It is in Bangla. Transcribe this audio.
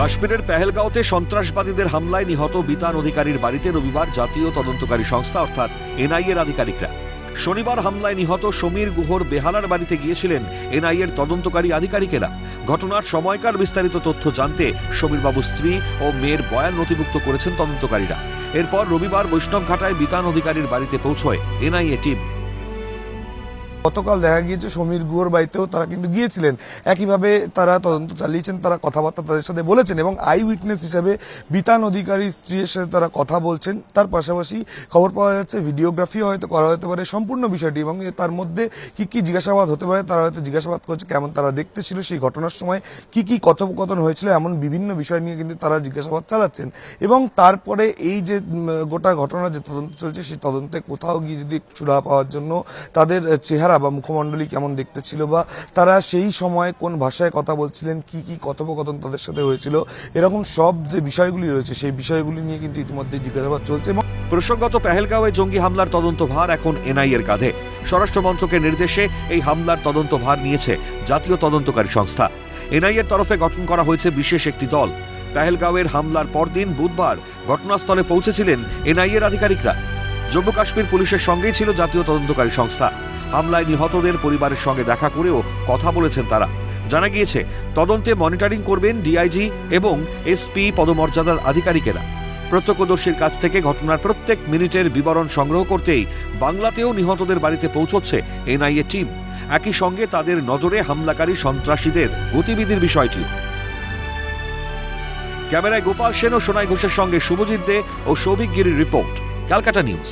কাশ্মীরের পেহেলগাঁওতে সন্ত্রাসবাদীদের হামলায় নিহত বিতান অধিকারীর বাড়িতে রবিবার জাতীয় তদন্তকারী সংস্থা, অর্থাৎ এনআইএর আধিকারিকরা। শনিবার হামলায় নিহত সমীর গুহর বেহালার বাড়িতে গিয়েছিলেন এনআইএর তদন্তকারী আধিকারিকেরা। ঘটনার সময়কার বিস্তারিত তথ্য জানতে সমীরবাবুর স্ত্রী ও মেয়ের বয়ান নথিভুক্ত করেছেন তদন্তকারীরা। এরপর রবিবার বৈষ্ণবঘাটায় বিতান অধিকারীর বাড়িতে পৌঁছয় এনআইএ টিম। গতকাল দেখা গিয়েছে সমীর গুহর বাড়িতেও তারা কিন্তু গিয়েছিলেন। একইভাবে তারা তদন্ত চালিয়েছেন, তারা কথাবার্তা তাদের সাথে বলেছেন এবং আই উইটনেস হিসেবে বিতান অধিকারী স্ত্রীর সাথে তারা কথা বলছেন। তার পাশাপাশি খবর পাওয়া যাচ্ছে ভিডিওগ্রাফি হয়তো করা হতে পারে সম্পূর্ণ বিষয়টি এবং তার মধ্যে কি কি জিজ্ঞাসাবাদ হতে পারে তারা হয়তো জিজ্ঞাসাবাদ করছে, কেমন তারা দেখতে ছিল সেই ঘটনার সময়, কি কি কথোপকথন হয়েছিল এমন বিভিন্ন বিষয় নিয়ে কিন্তু তারা জিজ্ঞাসাবাদ চালাচ্ছেন। এবং তারপরে এই যে গোটা ঘটনা যে তদন্ত চলছে, সেই তদন্তে কোথাও গিয়ে যদি সুরাহা পাওয়ার জন্য তাদের চেহারা বা মুখমণ্ডলী কেমন দেখতে ছিল বা তারা সেই সময় কোন ভাষায় কথা বলছিলেন, কি কি কথোপকথন তাদের সাথে হয়েছিল, এরকম সব যে বিষয়গুলি রয়েছে সেই বিষয়গুলি নিয়ে কিন্তু ইতিমধ্যে জিজ্ঞাসাবাদ চলছে এবং প্রসঙ্গত পেহেলগাঁওয়ে জঙ্গি হামলার তদন্ত ভার এখন এনআইএর কাঁধে। স্বরাষ্ট্র মন্ত্রকের নির্দেশে এই হামলার তদন্ত ভার নিয়েছে জাতীয় তদন্তকারী সংস্থা। এনআইএর তরফে গঠন করা হয়েছে বিশেষ একটি দল। পেহেলগাঁওয়ের হামলার পরদিন বুধবার ঘটনাস্থলে পৌঁছেছিলেন এনআইএর আধিকারিকরা। জম্মু কাশ্মীর পুলিশের সঙ্গেই ছিল জাতীয় তদন্তকারী সংস্থা। হামলায় নিহতদের পরিবারের সঙ্গে দেখা করেও কথা বলেছেন তারা। জানা গিয়েছে, তদন্তে মনিটরিং করবেন ডিআইজি এবং এসপি পদমর্যাদার আধিকারিকেরা। প্রত্যক্ষদর্শীর কাছ থেকে ঘটনার প্রত্যেক মিনিটের বিবরণ সংগ্রহ করতেই বাংলাতেও নিহতদের বাড়িতে পৌঁছচ্ছে এনআইএ টিম। একই সঙ্গে তাদের নজরে হামলাকারী সন্ত্রাসীদের গতিবিধির বিষয়টি ক্যামেরায় গোপাল সেন ও সোনাই ঘোষের সঙ্গে শুভজিৎ দে ও সৌভিক গিরির রিপোর্ট, ক্যালকাটা নিউজ।